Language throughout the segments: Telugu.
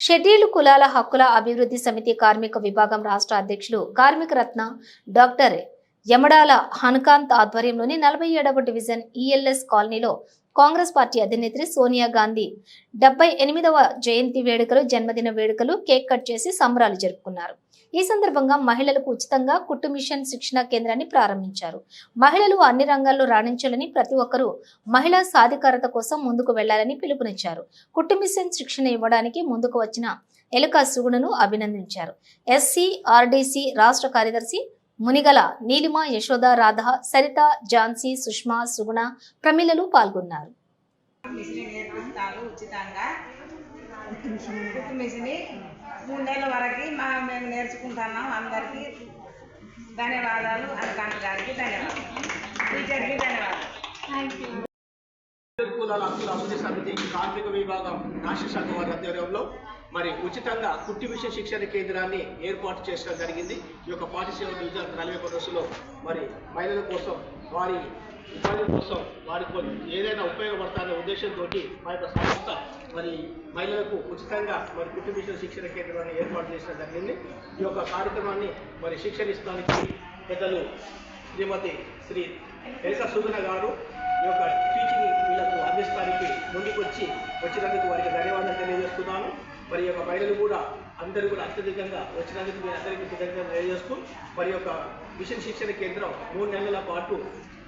షెడ్యూల్ కులాల హక్కుల అభివృద్ధి సమితి కార్మిక విభాగం రాష్ట్ర అధ్యక్షులు కార్మిక రత్న డాక్టర్ యమడాల హనుకాంత్ ఆధ్వర్యంలోని నలభై ఏడవ డివిజన్ ఈఎల్ఎస్ కాలనీలో కాంగ్రెస్ పార్టీ అధినేత్రి సోనియా గాంధీ డెబ్బై ఎనిమిదవ జయంతి వేడుకలు జన్మదిన వేడుకలు కేక్ కట్ చేసి సంబరాలు జరుపుకున్నారు. ఈ సందర్భంగా మహిళలకు ఉచితంగా కుట్టు మిషన్ శిక్షణ కేంద్రాన్ని ప్రారంభించారు. మహిళలు అన్ని రంగాల్లో రాణించాలని ప్రతి ఒక్కరూ మహిళా సాధికారత కోసం ముందుకు వెళ్ళాలని పిలుపునిచ్చారు. కుట్టు మిషన్ శిక్షణ ఇవ్వడానికి ముందుకు వచ్చిన ఎలుక సుగుణను అభినందించారు. ఎస్సీ ఆర్డీసీ రాష్ట్ర కార్యదర్శి మునిగల నీలిమ యశోద రాధ సరిత ఝాన్సీ సుష్మా సుగుణ ప్రమిళలు పాల్గొన్నారు. మిషన్ వరకు మా మేము నేర్చుకుంటున్నాం. అందరికీ ధన్యవాదాలు. అనుకాంత గారికి ధన్యవాదాలు. టీచర్కి ధన్యవాదాలు. కులాల హక్కుల అభివృద్ధి సమితి కార్మిక విభాగం రాష్ట్ర శాఖ వారి ఆధ్వర్యంలో మరి ఉచితంగా కుట్టి విషయ శిక్షణ కేంద్రాన్ని ఏర్పాటు చేయడం జరిగింది. ఈ యొక్క పాఠశాల డివిజన్ నలభై కొరసులో మరి మహిళల కోసం వారి ఉపాధి కోసం వారికి ఏదైనా ఉపయోగపడతానే ఉద్దేశంతో మా యొక్క సంస్థ మరి మహిళలకు ఉచితంగా మరి కుట్టి విషయ శిక్షణ కేంద్రాన్ని ఏర్పాటు చేయడం జరిగింది. ఈ యొక్క కార్యక్రమాన్ని మరి శిక్షణ ఇస్తానికి పెద్దలు శ్రీమతి శ్రీ ఎల్క సుధన గారు ఈ యొక్క టీచింగ్ వీళ్ళకు అందిస్తానికి వచ్చినందుకు వారికి ధన్యవాదాలు తెలియజేస్తున్నాను. మరి యొక్క మహిళలు కూడా అందరూ కూడా అత్యధికంగా వచ్చినందుకు మీ అందరికీ కృతజ్ఞతలు తెలియజేస్తూ మరి యొక్క మిషన్ శిక్షణ కేంద్రం మూడు నెలల పాటు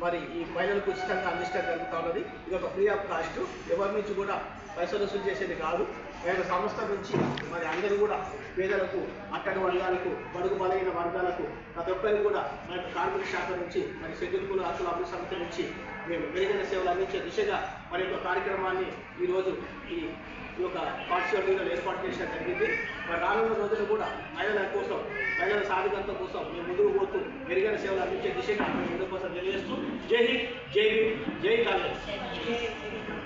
మరి ఈ మహిళలకు ఉచితంగా అందించడం జరుగుతూ ఉన్నది. ఇది ఒక ఫ్రీ ఆఫ్ కాస్ట్. ఎవరి నుంచి కూడా పైసలు వసూలు చేసేది కాదు. వేరే సంస్థ నుంచి మరి అందరూ కూడా పేదలకు అట్టడి వర్గాలకు బడుగు బలైన వర్గాలకు ప్రతి ఒక్కరికి కూడా మన యొక్క కార్మిక శాఖ నుంచి మరి షెడ్యూల్ కుల హక్కుల అభివృద్ధి సంస్థ నుంచి మేము మెరుగైన సేవలు అందించే దిశగా మరి యొక్క కార్యక్రమాన్ని ఈరోజు ఈ ఈ యొక్క పాఠశాలలో ఏర్పాటు చేయడం జరిగింది. మరి రానున్న రోజులు కూడా మహిళల కోసం మహిళల సాధికారత కోసం మేము ముందుకు పోతూ మెరుగైన సేవలు అందించే దిశగా మేము ముందుకు కోసం తెలియజేస్తూ जय हिंद जय भीम जय कांग्रेस